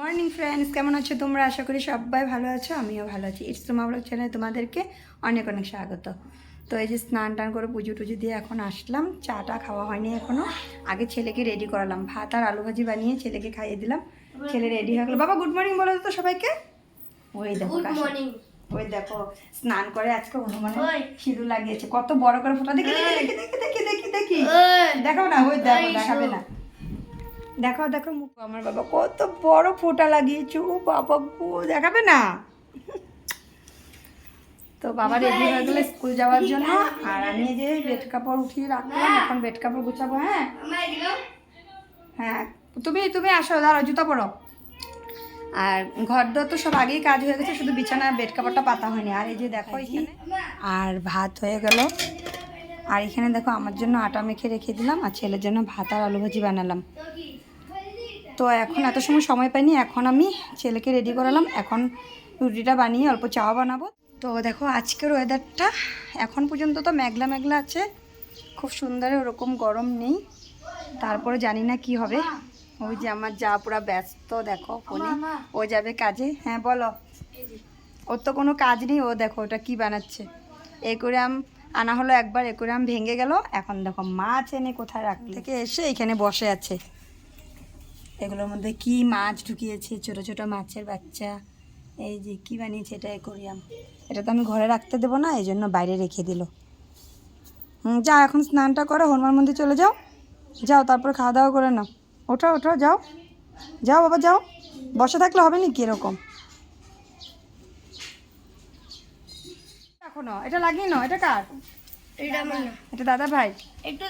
Morning friends কেমন আছো তোমরা? আশা করি সবাই ভালো আছো আমিও ভালো আছি। ইটস তোমার ব্লগ চ্যানেলে তোমাদেরকে অনেক অনেক স্বাগত। তো এই যে স্নান টান করে পুজো টুজো দিয়ে এখন আসলাম। চাটা খাওয়া হয়নি এখনও আগে ছেলেকে রেডি করালাম। ভাত আর আলু ভাজি বানিয়ে ছেলেকে খাইয়ে দিলাম। ছেলে রেডি হয়ে গেলো। বাবা গুড মর্নিং বলো তো সবাইকে। ওই দেখো গুড মর্নিং ওই দেখো স্নান করে আজকে হনুমানে। সিঁদুর লাগিয়েছে। কত বড় করে ফোটা। দেখি দেখি দেখি দেখি দেখি দেখি। দেখি না ওই দেখো দেখাবে না। দেখো দেখো মুখ। আমার বাবা কত বড় ফোঁটা লাগিয়েছে ও বাবা গো দেখাবে না? তো বাবা রেডি হয়ে গেলে স্কুল যাওয়ার জন্য আর আমি যে বেড কাপড় উঠিয়ে রাখলাম এখন বেড কাপড় গুছাবো হ্যাঁ? হ্যাঁ তুমি তুমি আসো দাঁড়াও জুতো পরো। আর ঘর দর তো সব আগেই কাজ হয়ে গেছে শুধু বিছানা বেড কাপড়টা পাতা হয়নি। আর এই যে দেখো এখানে আর ভাত হয়ে গেল। আর এখানে দেখো আমার জন্য আটা মেখে রেখে দিলাম আর ছেলের জন্য ভাত আর আলু ভাজি বানালাম। তো এখন এত সময় সময় পাইনি এখন আমি ছেলেকে রেডি করালাম। এখন রুটিটা বানিয়ে অল্প চাও বানাবো। তো দেখো আজকের ওয়েদারটা এখন পর্যন্ত তো মেঘলা মেঘলা আছে। খুব সুন্দর ওরকম গরম নেই। তারপরে জানি না কি হবে। ওই যে আমার যা পুরা ব্যস্ত দেখো ফোনে। ও যাবে কাজে? হ্যাঁ বলো। ওর তো কোনো কাজ নেই ও দেখো ওটা কি বানাচ্ছে। একুরাম আনা হলো একবার একুরাম ভেঙে গেল। এখন দেখো মাছ এনে কোথায় রাখ থেকে এসে এখানে বসে আছে। এগুলোর মধ্যে কি মাছ ঢুকিয়েছে, ছোট ছোট মাছের বাচ্চা, এই যে কি বানিয়েছে এটা একুরিয়াম এটা তো আমি ঘরে রাখতে দেবো না, এই জন্য বাইরে রেখে দিল। যা এখন স্নানটা করো, হনুমান মন্দির চলে যাও। যাও, তারপর খাওয়া দাওয়া করে নাও। ওঠো ওঠো, যাও। যাও, বাবা, যাও। বসে থাকলে হবে নাকি এরকম? এখনও, এটা লাগিয়ে নাও, এটা কার? এটা দাদা ভাই। একটু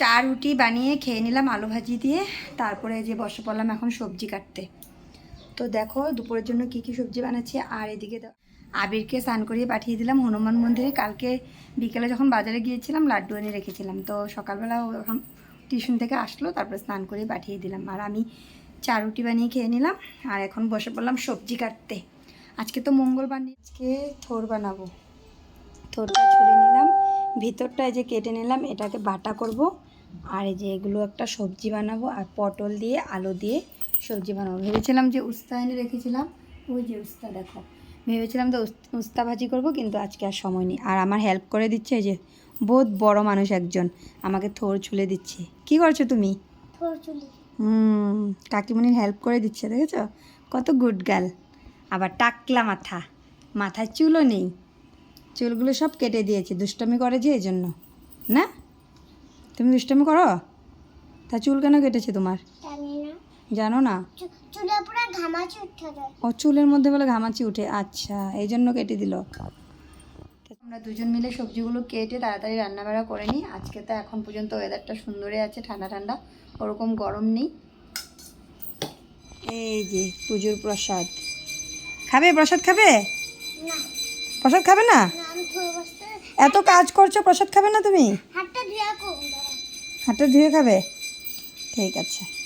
চা রুটি বানিয়ে খেয়ে নিলাম আলু ভাজি দিয়ে। তারপরে যে বসে পড়লাম এখন সবজি কাটতে। তো দেখো দুপুরের জন্য কি কি সবজি বানাচ্ছি আর এদিকে আবিরকে স্নান করিয়ে পাঠিয়ে দিলাম হনুমান মন্দিরে। কালকে বিকেলে যখন বাজারে গিয়েছিলাম লাড্ডু এনে রেখেছিলাম। তো সকালবেলা ও এখন টিউশন থেকে আসলো তারপরে স্নান করিয়ে পাঠিয়ে দিলাম। আর আমি চা রুটি বানিয়ে খেয়ে নিলাম আর এখন বসে পড়লাম সবজি কাটতে। আজকে তো মঙ্গলবার আজকে থোর বানাবো। থোরটা ছুলে নিলাম ভিতরটা এই যে কেটে নিলাম এটাকে বাটা করব। আর এই যে এগুলো একটা সবজি বানাবো আর পটল দিয়ে আলু দিয়ে সবজি বানাবো। ভেবেছিলাম যে উস্তা এনে রেখেছিলাম ওই যে উস্তা দেখো। ভেবেছিলাম তো উস্তা ভাজি করব কিন্তু আজকে আর সময় নেই। আর আমার হেল্প করে দিচ্ছে এই যে বহুত বড় মানুষ একজন আমাকে থোর ছুলে দিচ্ছে। কি করছ তুমি? হুম কাকিমণির হেল্প করে দিচ্ছে দেখেছ? কত গুড গার্ল আবার টাকলা মাথা মাথায় চুলও নেই। চুলগুলো সব কেটে দিয়েছে। দুষ্টমি করে যে এই জন্য। না? তুমি দুষ্টমি করো? তা চুল কেন কেটেছে তোমার? জানো না। ও চুলের মধ্যে বলে ঘামাচি উঠে। আচ্ছা এই জন্য কেটে দিল। আমরা দুজন মিলে সবজিগুলো কেটে তাড়াতাড়ি রান্না বাড়া করে নিই। আজকে তো এখন পর্যন্ত ওয়েদারটা সুন্দরই আছে ঠান্ডা ঠান্ডা। ওরকম গরম নেই। এই যে পুজোর প্রসাদ। খাবে? প্রসাদ খাবে? প্রসাদ খাবে না? এত কাজ করছ প্রসাদ খাবে না তুমি? হাতটা ধুয়া খাবে? ঠিক আছে।